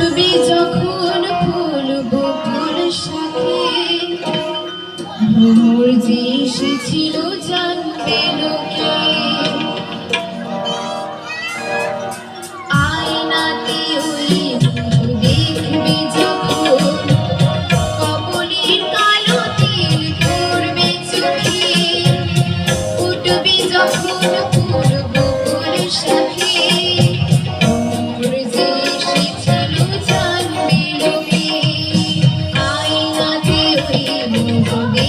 ডুবি যখন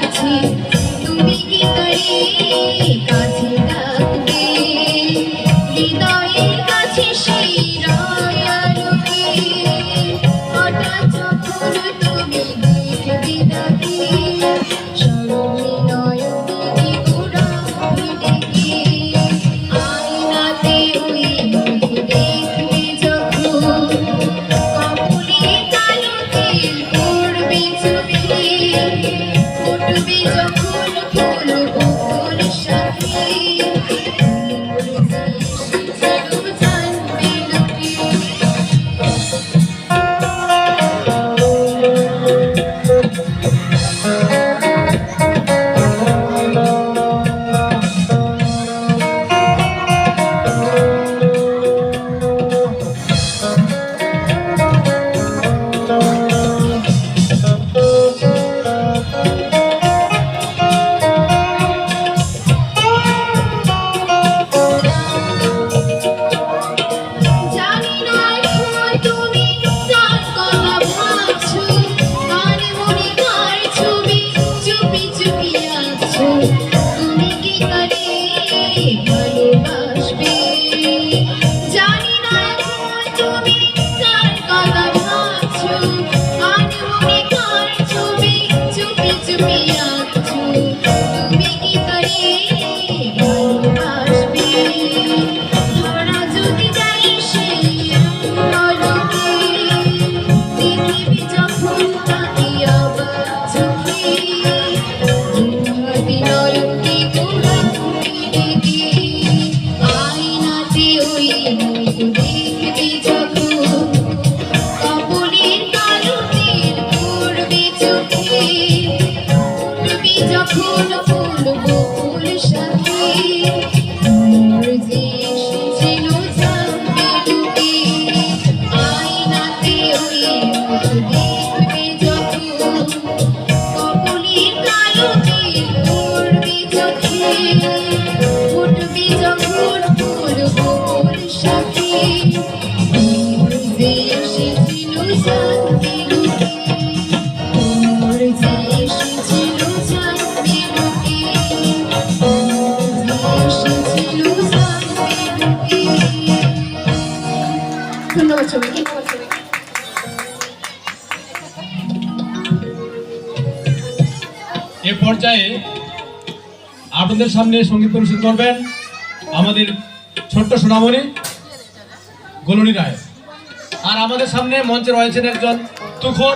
between Thank you. Yeah. ছবি ঠিক আমার ছবি? এ পর্যায়ে আপনাদের সামনে সংগীত পরিবেশন করবেন আমাদের ছোট্ট সোনামণি গোলনী রায়। আর আমাদের সামনে মঞ্চে রয়েছেন একজন তুখর।